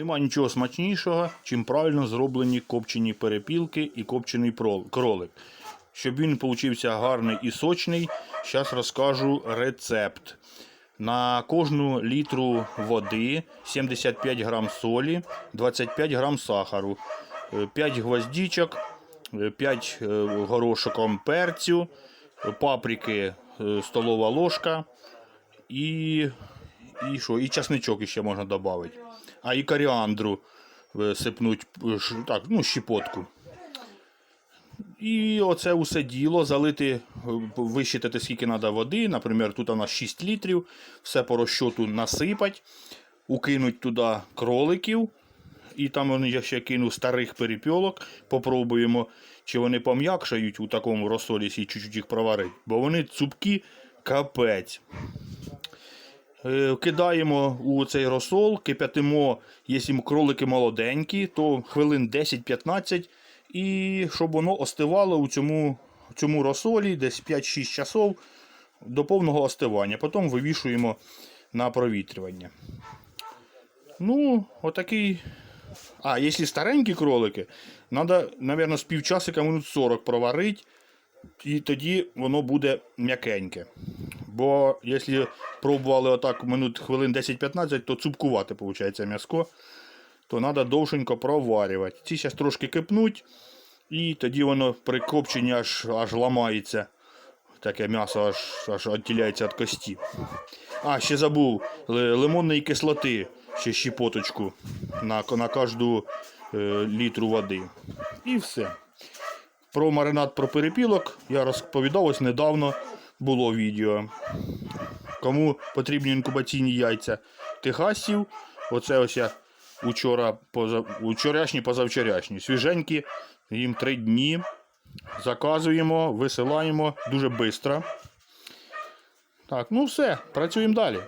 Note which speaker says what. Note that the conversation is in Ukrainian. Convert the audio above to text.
Speaker 1: Нема нічого смачнішого, чим правильно зроблені копчені перепілки і копчений кролик. Щоб він получився гарний і сочний, зараз розкажу рецепт. На кожну літру води 75 грам солі, 25 грам сахару, 5 гвоздичок, 5 горошоком перцю, паприки е, столова ложка і, і, що, і часничок ще можна додати. А і коріандру е, сипнуть е, так, ну, щепотку. І оце усе діло залити, е, вищитати скільки треба води. Наприклад, тут у нас 6 літрів, все по розчоту насипать, укинуть туди кроликів. І там я ще кину старих перепілок. Попробуємо, чи вони пом'якшають у такому розсолі, якщо чуть-чуть їх проварити. Бо вони цупкі капець. Е, Кидаємо у цей розсол, кип'ятимо, якщо кролики молоденькі, то хвилин 10-15, і щоб воно остивало у цьому, у цьому розсолі десь 5-6 часов до повного остивання. Потім вивішуємо на провітрювання. Ну, отакий. А, якщо старенькі кролики, треба, мабуть, з півчасика минут 40 проварити, і тоді воно буде м'якеньке. Бо якщо пробували отак минут хвилин 10-15, то цупкувати виходить м'яско, то треба довшенько проварювати. Ці зараз трошки кипнуть, і тоді воно при копченні аж, аж ламається. Таке м'ясо аж, аж відділяється від кості. А, ще забув, ли- лимонної кислоти, ще щепоточку на, на кожну е, літру води. І все. Про маринад про перепілок я розповідав ось недавно було відео. Кому потрібні інкубаційні яйця техасів, оце ось я учора, поза, учорашні, позавчорашні. Свіженькі, їм три дні. Заказуємо, висилаємо дуже швидко. Так, ну все, працюємо далі.